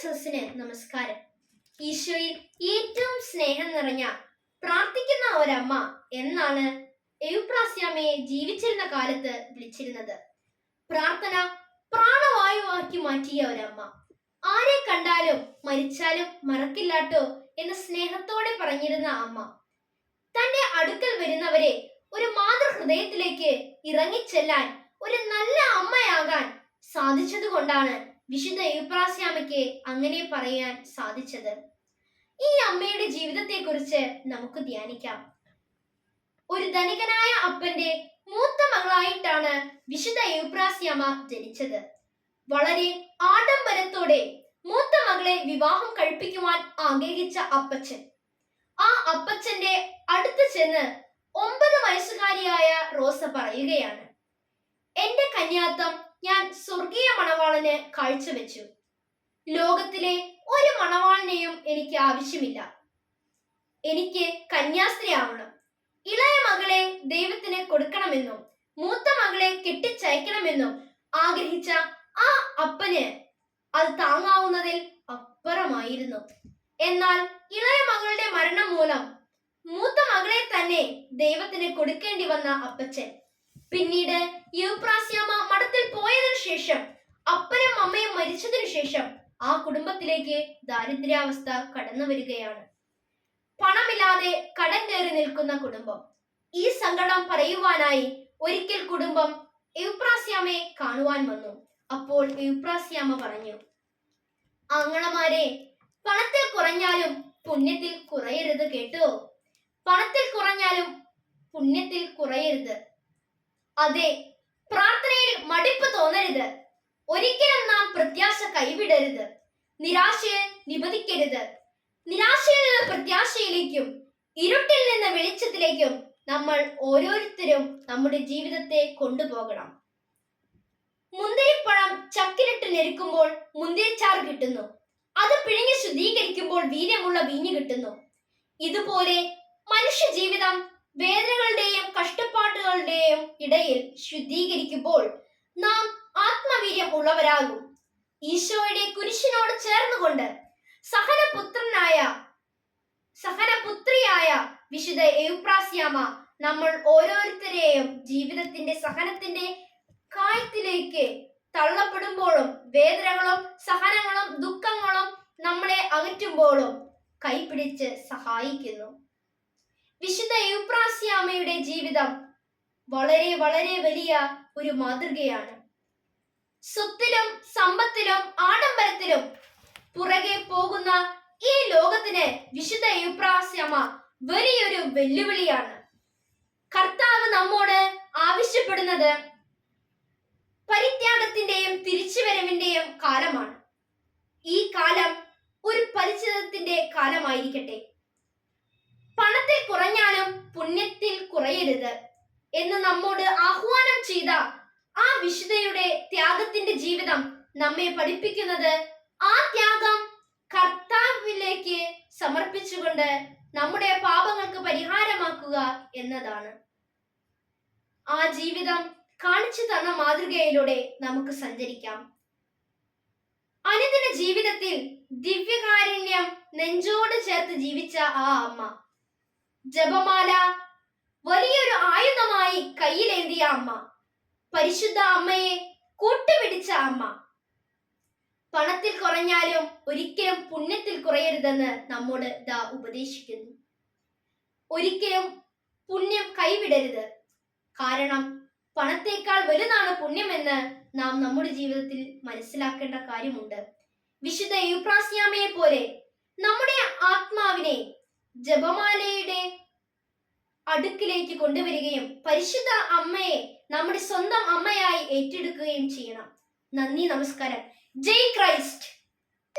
സസിന് നമസ്കാരം. ഈശോയിൽ ഏറ്റവും സ്നേഹം നിറഞ്ഞ പ്രാർത്ഥിക്കുന്ന ഒരമ്മ എന്നാണ് എയുപ്രാസ്യാമയെ ജീവിച്ചിരുന്ന കാലത്ത് വിളിച്ചിരുന്നത്. പ്രാർത്ഥന പ്രാണവായുവാക്കി മാറ്റിയ ഒരമ്മ. ആരെ കണ്ടാലും മരിച്ചാലും മറക്കില്ലാട്ടോ എന്ന് സ്നേഹത്തോടെ പറഞ്ഞിരുന്ന അമ്മ. തന്റെ അടുക്കൽ വരുന്നവരെ ഒരു മാതൃഹൃദയത്തിലേക്ക് ഇറങ്ങിച്ചെല്ലാൻ ഒരു നല്ല അമ്മയാകാൻ സാധിച്ചതുകൊണ്ടാണ് വിശുദ്ധ ഏപ്രാസ്യാമയ്ക്ക് അങ്ങനെ പറയാൻ സാധിച്ചത്. ഈ അമ്മയുടെ ജീവിതത്തെക്കുറിച്ച് നമുക്ക് ധ്യാനിക്കാം. ഒരു ധനികനായ അപ്പന്റെ മൂത്ത മകളായിട്ടാണ് വിശുദ്ധ ഏപ്രാസ്യാമ ജനിച്ചത്. വളരെ ആഡംബരത്തോടെ മൂത്ത മകളെ വിവാഹം കഴിപ്പിക്കുവാൻ ആഗ്രഹിച്ച അപ്പച്ചൻ. ആ അപ്പച്ചന്റെ അടുത്ത് ചെന്ന് ഒമ്പത് വയസ്സുകാരിയായ റോസ പറയുകയാണ് എന്റെ കന്യാത്തം ഞാൻ സ്വർഗീയ മണവാളന് കാഴ്ചവെച്ചു. ലോകത്തിലെ ഒരു മണവാളിനെയും എനിക്ക് ആവശ്യമില്ല. എനിക്ക് കന്യാസ്ത്രീ ആവണം. ഇളയ മകളെ ദൈവത്തിന് കൊടുക്കണമെന്നും മൂത്ത മകളെ കെട്ടിച്ചയക്കണമെന്നും ആഗ്രഹിച്ച ആ അപ്പന് അത് താങ്ങാവുന്നതിൽ അപ്പുറമായിരുന്നു. എന്നാൽ ഇളയ മകളുടെ മരണം മൂലം മൂത്ത മകളെ തന്നെ ദൈവത്തിന് കൊടുക്കേണ്ടി വന്ന അപ്പച്ചൻ പിന്നീട് യൂപ്രാസ്യാമ മഠത്തിൽ പോയതിനു ശേഷം അപ്പനും അമ്മയും മരിച്ചതിനു ശേഷം ആ കുടുംബത്തിലേക്ക് ദാരിദ്ര്യാവസ്ഥ കടന്നു വരികയാണ്. പണമില്ലാതെ കടം കയറി നിൽക്കുന്ന കുടുംബം. ഈ സങ്കടം പറയുവാനായി ഒരിക്കൽ കുടുംബം യുവപ്രാസ്യാമയെ കാണുവാൻ വന്നു. അപ്പോൾ യുവപ്രാസ്യാമ പറഞ്ഞു ആങ്ങളമാരെ പണത്തിൽ കുറഞ്ഞാലും പുണ്യത്തിൽ കുറയരുത് കേട്ടോ. പണത്തിൽ കുറഞ്ഞാലും പുണ്യത്തിൽ കുറയരുത്. അതെ പ്രാർത്ഥനയിൽ മടുപ്പ് തോന്നരുത്. ഒരിക്കലും നാം പ്രത്യാശ കൈവിടരുത്. നിരാശയെ നിബദിക്കരുത് നിരാശയിൽ നിന്ന് പ്രത്യാശയിലേക്കും ഇരുട്ടിൽ നിന്ന് വെളിച്ചത്തിലേക്കും നമ്മൾ ഓരോരുത്തരും നമ്മുടെ ജീവിതത്തെ കൊണ്ടുപോകണം. മുന്തിരിപ്പഴം ചക്കിലിട്ട് ഞെരുക്കുമ്പോൾ മുന്തിരിച്ചാറ് കിട്ടുന്നു. അത് പിഴിഞ്ഞ് ശുദ്ധീകരിക്കുമ്പോൾ വീര്യമുള്ള വീഞ്ഞ് കിട്ടുന്നു. ഇതുപോലെ മനുഷ്യ ജീവിതം വേദനകളുടെയും കഷ്ടപ്പാടുകളുടെയും ഇടയിൽ ശുദ്ധീകരിക്കുമ്പോൾ നാം ആത്മവീര്യം ഉള്ളവരാകും ഈശോയുടെ കുരിശിനോട് ചേർന്നുകൊണ്ട് സഹനപുത്രനായ സഹനപുത്രിയായ വിശുദ്ധ എയുപ്രാസ്യാമ നമ്മൾ ഓരോരുത്തരെയും ജീവിതത്തിന്റെ സഹനത്തിന്റെ കായത്തിലേക്ക് തള്ളപ്പെടുമ്പോഴും വേദനകളും സഹനങ്ങളും ദുഃഖങ്ങളും നമ്മളെ അകറ്റുമ്പോഴും കൈപിടിച്ച് സഹായിക്കുന്നു. വിശുദ്ധ യുപ്രാസ്യാമയുടെ ജീവിതം വളരെ വളരെ വലിയ ഒരു മാതൃകയാണ്. സ്വത്തിലും സമ്പത്തിലും ആഡംബരത്തിലും പുറകെ പോകുന്ന ഈ ലോകത്തിന് വിശുദ്ധ യുപ്രാസ്യമ വലിയൊരു വെല്ലുവിളിയാണ്. കർത്താവ് നമ്മോട് ആവശ്യപ്പെടുന്നത് പരിത്യാഗത്തിന്റെയും തിരിച്ചുവരവിന്റെയും കാലമാണ്. ഈ കാലം ഒരു പരിചിതത്തിന്റെ കാലമായിരിക്കട്ടെ. പണത്തിൽ കുറഞ്ഞാലും പുണ്യത്തിൽ കുറയരുത്. എന്ന് നമ്മോട് ആഹ്വാനം ചെയ്ത ആ വിശുദ്ധയുടെ ത്യാഗത്തിന്റെ ജീവിതം നമ്മെ പഠിപ്പിക്കുന്നത് ആ ത്യാഗം കർത്താവിലേക്ക് സമർപ്പിച്ചുകൊണ്ട് നമ്മുടെ പാപങ്ങൾക്ക് പരിഹാരമാക്കുക എന്നതാണ്. ആ ജീവിതം കാണിച്ചു തന്ന മാതൃകയിലൂടെ നമുക്ക് സഞ്ചരിക്കാം. അനുദിന ജീവിതത്തിൽ ദിവ്യകാരുണ്യം നെഞ്ചോട് ചേർത്ത് ജീവിച്ച ആ അമ്മ. ജപമാല വലിയൊരു ആയുധമായി കയ്യിലേന്തിയ അമ്മ. പരിശുദ്ധ അമ്മയെ കൂട്ടുപിടിച്ച അമ്മ. പണത്തിൽ കുറഞ്ഞാലും ഒരിക്കലും പുണ്യത്തിൽ കുറയരുതെന്ന് നമ്മോട് ദ ഉപദേശിക്കുന്നു. ഒരിക്കലും പുണ്യം കൈവിടരുത്. കാരണം പണത്തേക്കാൾ വലുതാണ് പുണ്യമെന്ന് നാം നമ്മുടെ ജീവിതത്തിൽ മനസ്സിലാക്കേണ്ട കാര്യമുണ്ട്. വിശുദ്ധ യുപ്രാസ്യാമയെ പോലെ നമ്മുടെ ആത്മാവിനെ ജപമാലയുടെ അടുക്കിലേക്ക് കൊണ്ടുവരികയും പരിശുദ്ധ അമ്മയെ നമ്മുടെ സ്വന്തം അമ്മയായി ഏറ്റെടുക്കുകയും ചെയ്യണം. നന്ദി നമസ്കാരം. ജയ് ക്രൈസ്റ്റ്.